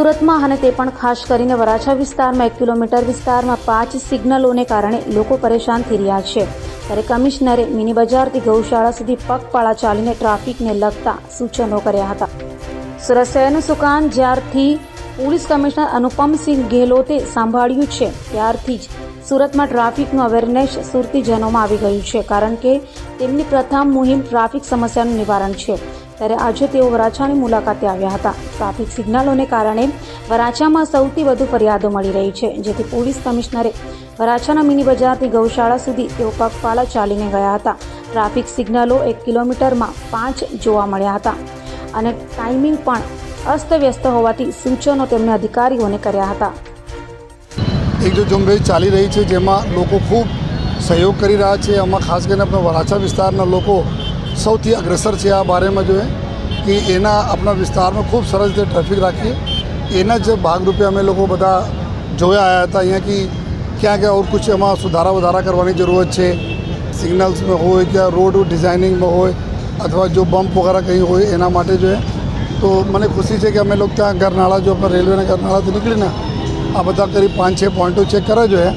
સુરતમાં અને તે પણ ખાસ કરીને વરાછા વિસ્તારમાં એક કિલોમીટર વિસ્તારમાં પાંચ સિગ્નલોને કારણે લોકો પરેશાન થઈ રહ્યા છે. ત્યારે કમિશનરે મિની બજારથી ગૌશાળા સુધી પગપાળા ચાલીને ટ્રાફિકને લગતા સૂચનો કર્યા હતા. સુરત શહેરનું સુકાન જ્યારથી પોલીસ કમિશનર અનુપમસિંહ ગેહલોતે સાંભળ્યું છે, ત્યારથી જ સુરતમાં ટ્રાફિકનું અવેરનેસ સુરતીજનોમાં આવી ગયું છે, કારણ કે તેમની પ્રથમ મુહિમ ટ્રાફિક સમસ્યાનું નિવારણ છે. ત્યારે આજે તેઓ વરાછાની મુલાકાતે આવ્યા હતા. ટ્રાફિક સિગ્નલોને કારણે વરાછામાં સૌથી વધુ ફરિયાદો મળી રહી છે, જેથી પોલીસ કમિશનરે વરાછાના મિની બજારથી ગૌશાળા સુધી તેઓ પગપાળા ચાલીને ગયા હતા. ટ્રાફિક સિગ્નલો એક કિલોમીટરમાં પાંચ જોવા મળ્યા હતા અને ટાઈમિંગ પણ અસ્તવ્યસ્ત હોવાથી સૂચનો તેમણે અધિકારીઓને કર્યા હતા. એક જો ઝુંબેશ ચાલી રહી છે, જેમાં લોકો ખૂબ સહયોગ કરી રહ્યા છે. આમાં ખાસ કરીને આપણા વરાછા વિસ્તારના લોકો સૌથી અગ્રેસર છે આ બારેમાં જો કે એના આપણા વિસ્તારમાં ખૂબ સરસ રીતે ટ્રાફિક રાખીએ. એના જ ભાગરૂપે અમે લોકો બધા જોયા આવ્યા હતા અહીંયા કે ક્યાં ક્યાં ઓર કુછ એમાં સુધારા વધારા કરવાની જરૂરત છે. સિગ્નલ્સમાં હોય કે રોડ ડિઝાઇનિંગમાં હોય, અથવા જો બમ્પ વગેરે કંઈ હોય એના માટે જો હે, તો મને ખુશી છે કે અમે લોકો ત્યાં ગરનાળા જો આપણા રેલવેના ગરનાળાથી નીકળીને આ બધા કરી પાંચ છ પોઈન્ટો ચેક કરે જો હે.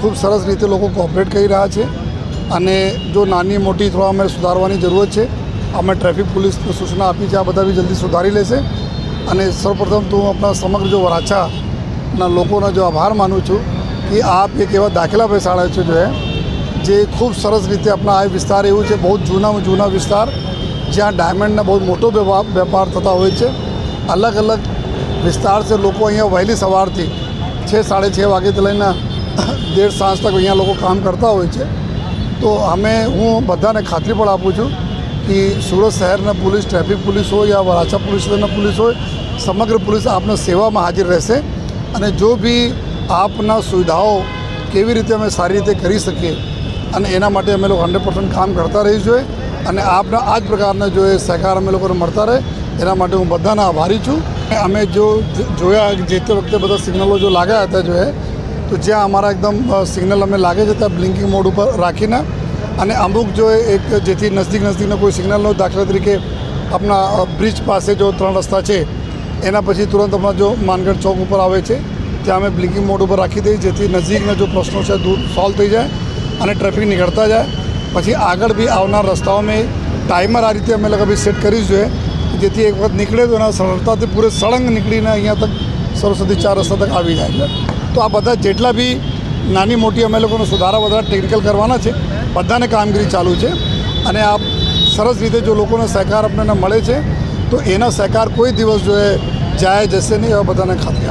ખૂબ સરસ રીતે લોકો કોઓપરેટ કરી રહ્યા છે. અને જો નાની મોટી થોડા અમે સુધારવાની જરૂરત છે, અમે ટ્રાફિક પોલીસને સૂચના આપી છે, આ બધા બી જલ્દી સુધારી લેશે. અને સૌપ્રથમ તો હું આપણા સમગ્ર જો વરાછાના લોકોનો જો આભાર માનું છું કે આપ એક એવા દાખલા બેસાડે છે જો જે ખૂબ સરસ રીતે આપણા આ વિસ્તાર એવું છે, બહુ જૂનામાં જૂના વિસ્તાર, જ્યાં ડાયમંડના બહુ મોટો વેપાર થતા હોય છે. અલગ અલગ વિસ્તાર છે, લોકો અહીંયા વહેલી સવારથી છ, સાડે છ વાગ્યાથી લઈને દેઢ સાંજ તક અહીંયા લોકો કામ કરતા હોય છે. તો અમે, હું બધાને ખાતરી પણ આપું છું કે સુરત શહેરના પોલીસ, ટ્રાફિક પોલીસ હોય યા વરાછા પોલીસ સ્ટેશનના પોલીસ હોય, સમગ્ર પોલીસ આપના સેવામાં હાજર રહેશે અને જો બી આપના સુવિધાઓ કેવી રીતે અમે સારી રીતે કરી શકીએ અને એના માટે અમે લોકો હંડ્રેડ પર્સન્ટ કામ કરતા રહી જોઈએ અને આપના આ જ પ્રકારના જો એ સહકાર અમે લોકોને મળતા રહે, એના માટે હું બધાના આભારી છું. અમે જો જોયા જે તે વખતે બધા સિગ્નલો જો લાગ્યા હતા જો તો જ્યાં અમારા એકદમ સિગ્નલ અમે લાગે છે ત્યાં બ્લિંકિંગ મોડ ઉપર રાખીને અને અમુક જો એક જેથી નજીક નજીકનો કોઈ સિગ્નલનો દાખલા તરીકે આપણા બ્રિજ પાસે જો ત્રણ રસ્તા છે, એના પછી તુરંત હમણાં જો માનગઢ ચોક ઉપર આવે છે, ત્યાં અમે બ્લિંકિંગ મોડ ઉપર રાખી દઈએ, જેથી નજીકના જો પ્રશ્નો છે દૂર સોલ્વ થઈ જાય અને ટ્રાફિક નીકળતા જાય. પછી આગળ બી આવનાર રસ્તાઓમાં ટાઈમર આ રીતે અમે બી સેટ કરી જોઈએ જેથી એક વખત નીકળે તો એના સરળતાથી પૂરે સળંગ નીકળીને અહીંયા તક સરસ્વતી ચાર રસ્તા તક આવી જાય. તો આ બધા જેટલા બી નાની મોટી અમે લોકોને સુધારા વધારા ટેકનિકલ કરવાના છે. બધાને કામગીરી ચાલુ છે. અને આ સરસ રીતે જો લોકોનો સહકાર આપણને મળે છે, તો એના સહકાર કોઈ દિવસ જો એ જાય જશે નહીં, એવા બધાને ખાતરી